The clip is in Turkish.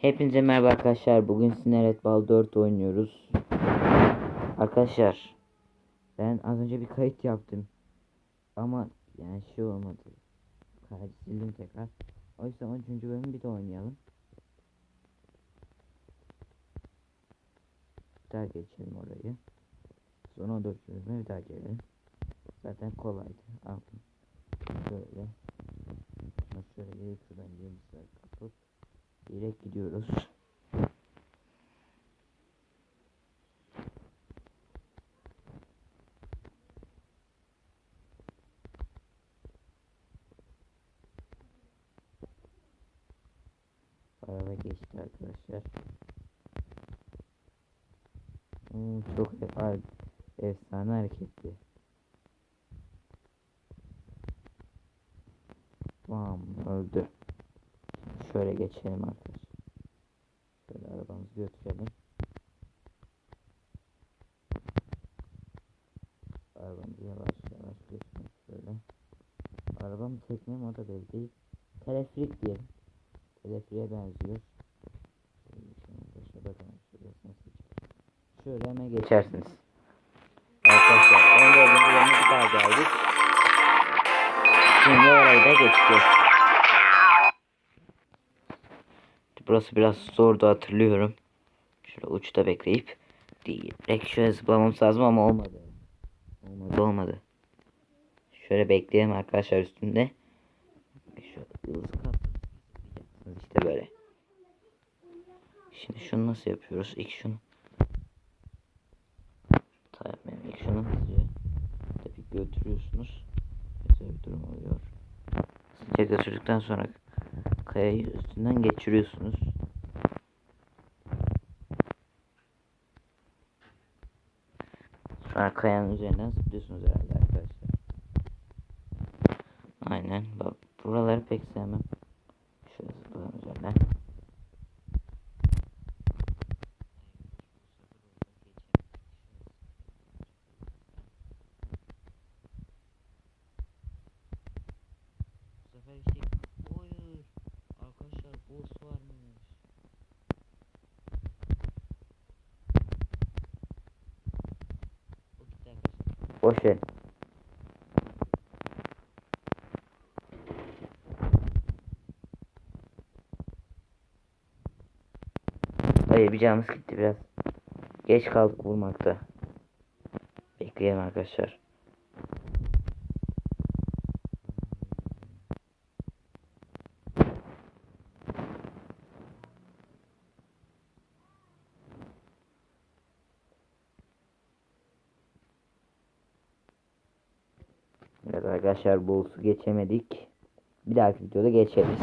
Hepinize merhaba arkadaşlar. Bugün sizinle Red Ball 4 oynuyoruz. Arkadaşlar ben az önce bir kayıt yaptım. Ama yani şey olmadı. Kaydı sildim tekrar. O yüzden 13. bölümü bir de oynayalım. Bir daha geçelim orayı. Sonra 14. bölüme bir daha gelelim. Zaten kolaydı. Aldım. Böyle. Şöyle gelip şuradan yıldızlar kapıp direkt gidiyoruz. Araba geçti arkadaşlar. Hmm, çok efsane, efsane hareketli. Bam öldü. Şöyle geçelim arkadaşlar. Şöyle arabamızı götürelim. Arabamızı yavaş yavaş götürelim şöyle. Arabam tekne mi o da belli değil. Teleferik diyelim. Teleferiğe benziyor. Şöyle geçelim arkadaşlar bakalım şurası nasıl geçecek. Şöyle hemen geçersiniz. Arkadaşlar 14. bölümü bir daha geldik. Şimdi orayı da geçeceğiz. Burası biraz zordu hatırlıyorum. Şöyle uçta bekleyip direkt şöyle zıplamamız lazım ama olmadı. Olmadı olmadı. Şöyle bekleyelim arkadaşlar üstünde. Şöyle işte böyle. Şimdi şunu nasıl yapıyoruz? İlk şunu. Tamam ilk şunu hızlıca tabii götürüyorsunuz. Böyle bir durum oluyor. Hızlıca götürdükten sonra kayayı üstünden geçiriyorsunuz. Sonra kayanın üzerinden zıplıyorsunuz herhalde arkadaşlar. Aynen. Bak buraları pek sevmem. Şöyle zıplayalım üzerinden. Bu sefer hayır arkadaşlar boss gitti arkadaşlar. Boş ver. Hayır bir canımız gitti biraz. Geç kaldık vurmakta. Bekleyelim arkadaşlar. Evet arkadaşlar boss'u geçemedik. Bir dahaki videoda geçeriz.